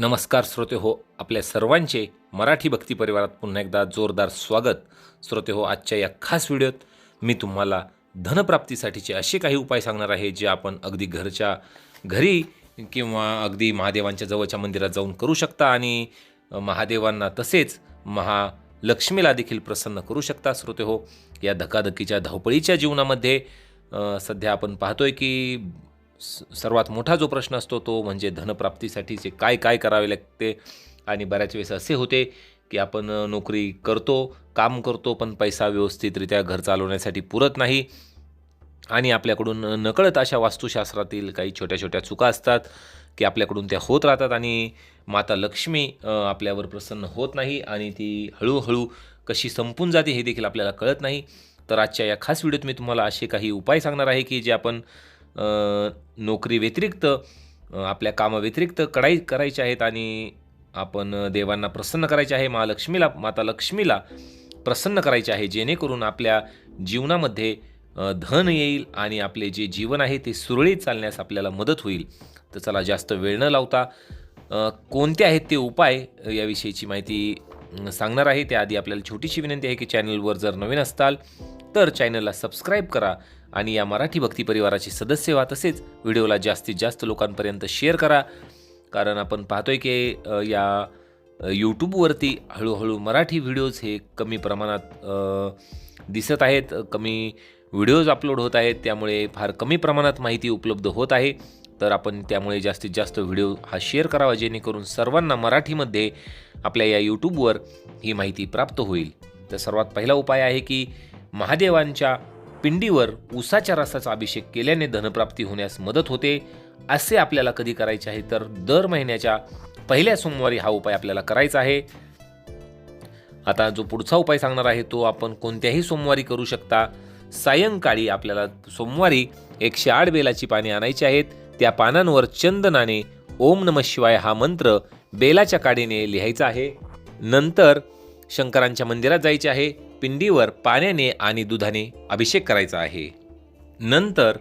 नमस्कार श्रोते हो आपल्या सर्वांचे मराठी भक्ती परिवारात पुन्हा एकदा जोरदार स्वागत. श्रोते हो आजच्या या खास व्हिडिओत मी तुम्हाला धनप्राप्तीसाठीचे असे काही उपाय सांगणार आहे जे आपण अगदी घरच्या घरी किंवा अगदी महादेवांच्या जवळच्या मंदिरात जाऊन करू शकता आणि महादेवांना तसेच महालक्ष्मीला देखील प्रसन्न करू शकता. श्रोते हो या धकाधकीच्या धावपळीच्या जीवनामध्ये सध्या आपण पाहतोय की सर्वात मोठा जो प्रश्न असतो तो म्हणजे धनप्राप्तीसाठीचे काय काय करावे लागते. आणि बऱ्याच वेळेस असे होते की आपण नोकरी करतो काम करतो पण पैसा व्यवस्थितरित्या घर चालवण्यासाठी पुरत नाही. आणि आपल्याकडून नकळत अशा वास्तुशास्त्रातील काही छोट्या छोट्या चुका असतात की आपल्याकडून त्या होत राहतात आणि माता लक्ष्मी आपल्यावर प्रसन्न होत नाही आणि ती हळूहळू कशी संपून जाते हे देखील आपल्याला कळत नाही. तर आजच्या या खास व्हिडिओत मी तुम्हाला असे काही उपाय सांगणार आहे की जे आपण नोकरी व्यतिरिक्त आपल्या कामाव्यतिरिक्त कडाई करायचे आहेत आणि आपण देवांना प्रसन्न करायचे आहे महालक्ष्मीला माता लक्ष्मीला प्रसन्न करायचे आहे जेणेकरून आपल्या जीवनामध्ये धन येईल आणि आपले जे जीवन आहे ते सुरळीत चालण्यास आपल्याला मदत होईल. तर चला जास्त वेळ न लावता कोणते आहेत ते उपाय याविषयीची माहिती सांगणार आहे. त्याआधी आपल्याला छोटीशी विनंती आहे की चॅनलवर जर नवीन असताल तर चॅनलला सबस्क्राईब करा. आणि या मराठी भक्ती परिवाराचे सदस्य व्हा तसेच व्हिडिओला जास्तीत जास्त लोकांपर्यंत शेअर करा. कारण आपण पाहतोय की या यूट्यूबवरती हळूहळू मराठी व्हिडिओज हे कमी प्रमाणात दिसत आहेत. कमी व्हिडिओज अपलोड होत आहेत. त्यामुळे फार कमी प्रमाणात माहिती उपलब्ध होत आहे. तर आपण त्यामुळे जास्तीत जास्त व्हिडिओ हा शेअर करावा जेणेकरून सर्वांना मराठीमध्ये आपल्या या यूट्यूबवर ही माहिती प्राप्त होईल. तर सर्वात पहिला उपाय आहे की महादेवांच्या पिंडीवर उसाच्या रसाचा अभिषेक केल्याने धनप्राप्ती होण्यास मदत होते असे आपल्याला कधी करायचे आहे तर दर महिन्याच्या पहिल्या सोमवारी हा उपाय आपल्याला करायचा आहे. आता जो पुढचा उपाय सांगणार आहे तो आपण कोणत्याही सोमवारी करू शकता. सायंकाळी आपल्याला सोमवारी एकशे आठ बेलाची पाने आणायची आहेत. त्या पानांवर चंदनाने ओम नम शिवाय हा मंत्र बेलाच्या काडीने लिहायचा आहे. नंतर शंकरांच्या मंदिरात जायचे आहे. पिंडीवर पाण्याने आणि दुधाने अभिषेक करायचा आहे. नंतर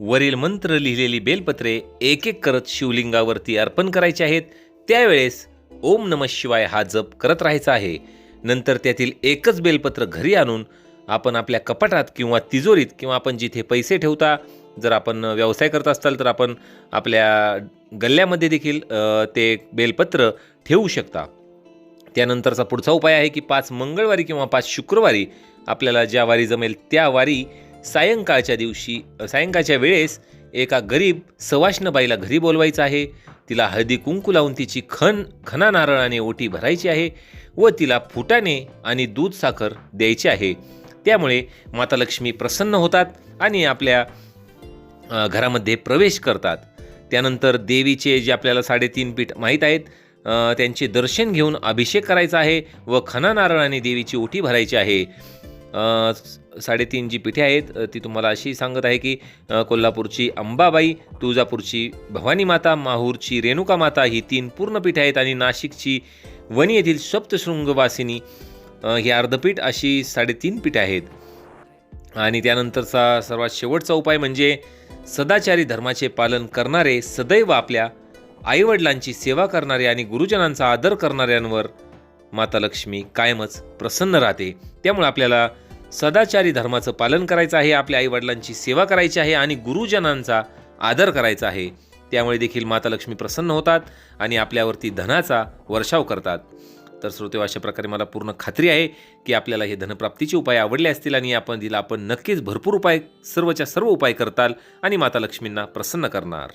वरील मंत्र लिहिलेली बेलपत्रे एक एक करत शिवलिंगावरती अर्पण करायचे आहेत. त्यावेळेस ओम नम शिवाय हा जप करत राहायचा आहे. नंतर त्यातील एकच बेलपत्र घरी आणून आपण आपल्या कपाटात किंवा तिजोरीत किंवा आपण जिथे पैसे ठेवता जर आपण व्यवसाय करत असाल तर आपण आपल्या गल्ल्यामध्ये देखील ते बेलपत्र ठेवू शकता. त्यानंतरचा पुढचा उपाय आहे की पाच मंगळवारी किंवा पाच शुक्रवारी आपल्याला ज्या वारी जमेल त्या वारी सायंकाळच्या दिवशी सायंकाळच्या वेळेस एका गरीब सवाष्णबाईला घरी बोलवायचं आहे. तिला हळदी कुंकू लावून तिची खण खना नारळाने ओटी भरायची आहे व तिला फुटाने आणि दूध साखर द्यायची आहे. त्यामुळे माता लक्ष्मी प्रसन्न होतात आणि आपल्या घरामध्ये प्रवेश करतात. त्यानंतर देवीचे जे आपल्याला साडेतीन पीठ माहीत आहेत त्यांचे दर्शन घेऊन अभिषेक करायचा आहे व खना नारळाने देवीची ओटी भरायची आहे. साडेतीन जी पिठे आहेत ती तुम्हाला अशी सांगत आहे की कोल्हापूरची अंबाबाई तुळजापूरची भवानी माता माहूरची रेणुका माता ही तीन पूर्ण पीठे आहेत आणि नाशिकची वणी येथील सप्तशृंगवासिनी ही अर्धपीठ अशी साडेतीन पीठे आहेत. आणि त्यानंतरचा सर्वात शेवटचा उपाय म्हणजे सदाचारी धर्माचे पालन करणारे सदैव आपल्या आईवडिलांची सेवा करणारे आणि गुरुजनांचा आदर करणाऱ्यांवर माता लक्ष्मी कायमच प्रसन्न राहते. त्यामुळे आपल्याला सदाचारी धर्माचं पालन करायचं आहे आपल्या आईवडिलांची सेवा करायची आहे आणि गुरुजनांचा आदर करायचा आहे. त्यामुळे देखील माता लक्ष्मी प्रसन्न होतात आणि आपल्यावरती धनाचा वर्षाव करतात. तर श्रोते अशा प्रकारे मला पूर्ण खात्री आहे की आपल्याला हे धनप्राप्तीचे उपाय आवडले असतील आणि आपण दिला आपण नक्कीच भरपूर उपाय सर्वच्या सर्व उपाय करताल आणि माता लक्ष्मींना प्रसन्न करणार.